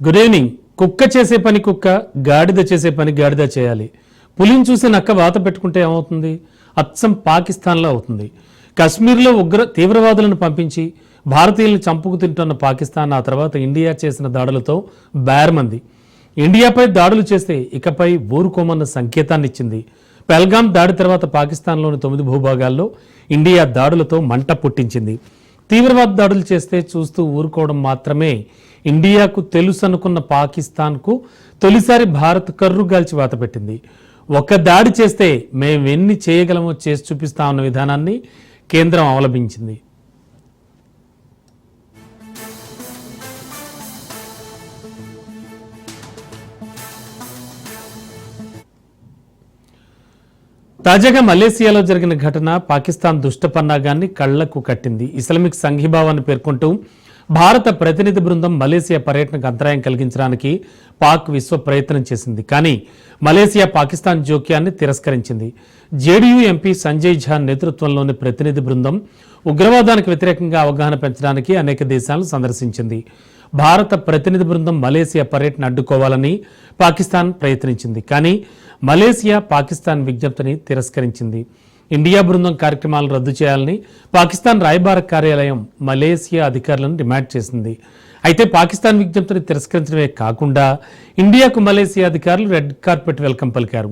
Good evening కుక్క చేసే పని కుక్క గాడిద చేసే పని గాడిద చేయాలి. పులిని చూసి నక్క వాత పెట్టుకుంటే ఏమవుతుంది? అచ్చం పాకిస్తాన్లో అవుతుంది. కశ్మీర్లో ఉగ్ర తీవ్రవాదులను పంపించి భారతీయులను చంపుకు తింటున్న పాకిస్తాన్ ఆ తర్వాత ఇండియా చేసిన దాడులతో బేరమంది. ఇండియాపై దాడులు చేస్తే ఇకపై ఊరుకోమన్న సంకేతాన్ని ఇచ్చింది పెల్గాం దాడి తర్వాత పాకిస్తాన్లోని తొమ్మిది భూభాగాల్లో ఇండియా దాడులతో మంట పుట్టించింది. తీవ్రవాద దాడులు చేస్తే చూస్తూ ఊరుకోవడం మాత్రమే. ఇండియాకు తెలుసు అనుకున్న పాకిస్తాన్కు తొలిసారి భారత్ కర్రు గాల్చి వాతపెట్టింది ఒక దాడి చేస్తే మేము ఎన్ని చేయగలమో చేసి చూపిస్తామన్న విధానాన్ని కేంద్రం అవలంబించింది. తాజాగా మలేసియాలో జరిగిన ఘటన పాకిస్తాన్ దుష్ట పన్నాగాన్ని కళ్ళకు కట్టింది. ఇస్లామిక్ సంఘీభావాన్ని పేర్కొంటూ భారత ప్రతినిధి బృందం మలేసియా పర్యటనకు అంతరాయం కలిగించడానికి పాక్ విశ్వ ప్రయత్నం చేసింది. కానీ మలేసియా పాకిస్తాన్ జోక్యాన్ని తిరస్కరించింది. జేడీయూ ఎంపీ సంజయ్ ఝా నేతృత్వంలోని ప్రతినిధి బృందం ఉగ్రవాదానికి వ్యతిరేకంగా అవగాహన పెంచడానికి అనేక దేశాలను సందర్శించింది. భారత ప్రతినిధి బృందం మలేసియా పర్యటన అడ్డుకోవాలని పాకిస్తాన్ ప్రయత్నించింది. కానీ మలేసియా పాకిస్తాన్ విజ్ఞప్తిని తిరస్కరించింది. ఇండియా బృందం కార్యక్రమాలను రద్దు చేయాలని పాకిస్తాన్ రాయబార కార్యాలయం మలేసియా అధికారులను డిమాండ్ చేసింది. అయితే పాకిస్తాన్ విజ్ఞప్తిని తిరస్కరించడమే కాకుండా ఇండియాకు మలేసియా అధికారులు రెడ్ కార్పెట్ వెల్కమ్ పలికారు.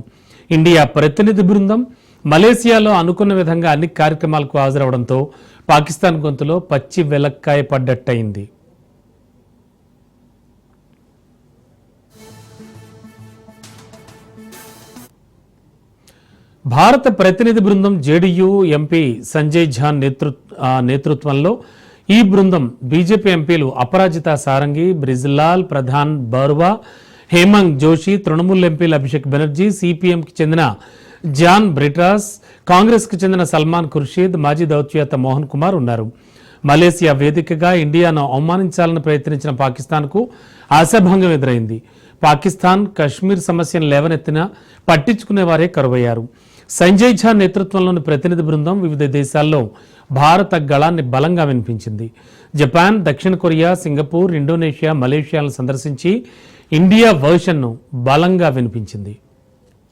ఇండియా ప్రతినిధి బృందం మలేసియాలో అనుకున్న విధంగా అన్ని కార్యక్రమాలకు హాజరవడంతో పాకిస్తాన్ గొంతులో పచ్చి వెలక్కాయ పడ్డట్టయింది. భారత ప్రతినిధి బృందం జేడీయూ ఎంపీ సంజయ్ ఝాన్ నేతృత్వంలో ఈ బృందం బీజేపీ ఎంపీలు అపరాజిత సారంగి బ్రిజ్లాల్ ప్రధాన్ బర్వా హేమంగ్ జోషి తృణమూల్ ఎంపీలు అభిషేక్ బెనర్జీ సిపిఎంకి చెందిన జాన్ బ్రిటాస్ కాంగ్రెస్కి చెందిన సల్మాన్ ఖుర్షీద్ మాజీ దౌత్యవేత్త మోహన్ కుమార్ ఉన్నారు. మలేసియా వేదికగా ఇండియాను అవమానించాలని ప్రయత్నించిన పాకిస్తాన్కు ఆశాభంగం ఎదురైంది. పాకిస్తాన్ కశ్మీర్ సమస్యను లేవనెత్తినా పట్టించుకునేవారే కరువయ్యారు. సంజయ్ ఝా నేతృత్వంలోని ప్రతినిధి బృందం వివిధ దేశాల్లో భారత గళాన్ని బలంగా వినిపించింది. జపాన్ దక్షిణ కొరియా సింగపూర్ ఇండోనేషియా మలేషియాలను సందర్శించి ఇండియా వర్షన్ను బలంగా వినిపించింది.